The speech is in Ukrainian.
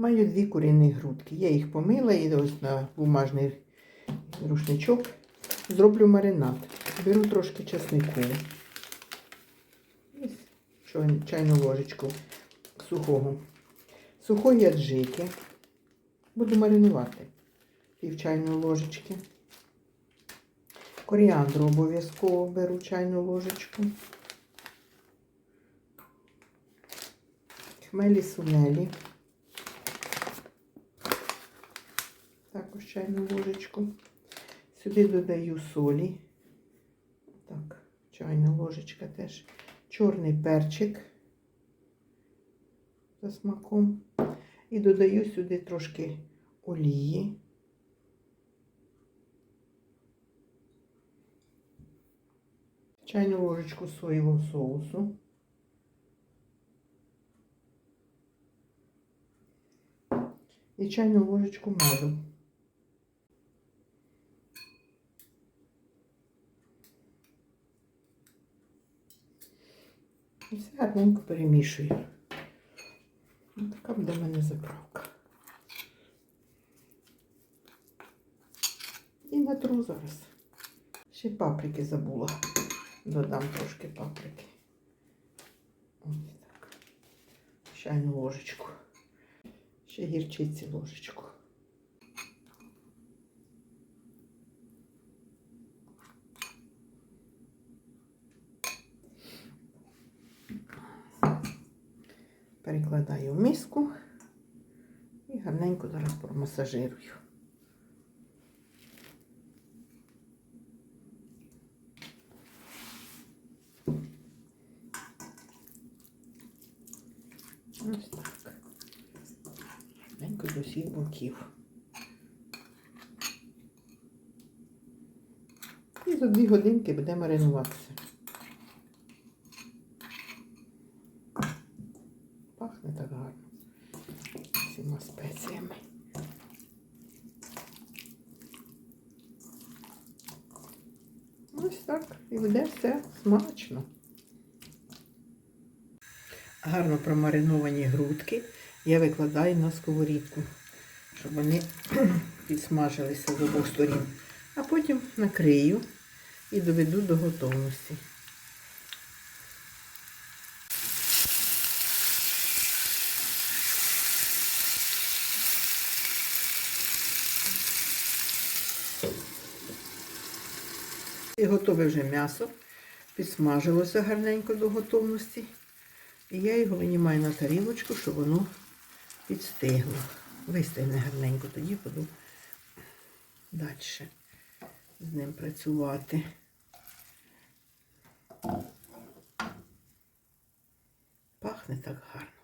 Маю дві курінні грудки. Я їх помила і ось на бумажний рушничок зроблю маринад. Беру трошки чеснику. Чайну ложечку сухого. Сухої аджики. Буду маринувати. Пів чайної ложечки. Коріандру обов'язково беру чайну ложечку. Хмелі сунелі. Також чайну ложечку. Сюди додаю солі. Так, чайна ложечка теж. Чорний перчик за смаком. І додаю сюди трошки олії. Чайну ложечку соєвого соусу. І чайну ложечку меду. І все гарненько перемішую. Ось така буде в мене заправка. І натру зараз. Ще паприки забула. Додам трошки паприки. Ось так. Чайну ложечку. Ще гірчиці ложечку. Перекладаю в миску і гарненько зараз промасажирую. Ось так. Гарненько з усіх боків. І за дві годинки буде маринуватися. Пахне так гарно. Всіма спеціями. Ось так. І буде все смачно. Гарно промариновані грудки я викладаю на сковорідку, щоб вони підсмажилися з обох сторін. А потім накрию і доведу до готовності. І готове вже м'ясо. Підсмажилося гарненько до готовності. І я його винімаю на тарілочку, щоб воно підстигло. Вистигне гарненько, тоді буду далі з ним працювати. Пахне так гарно.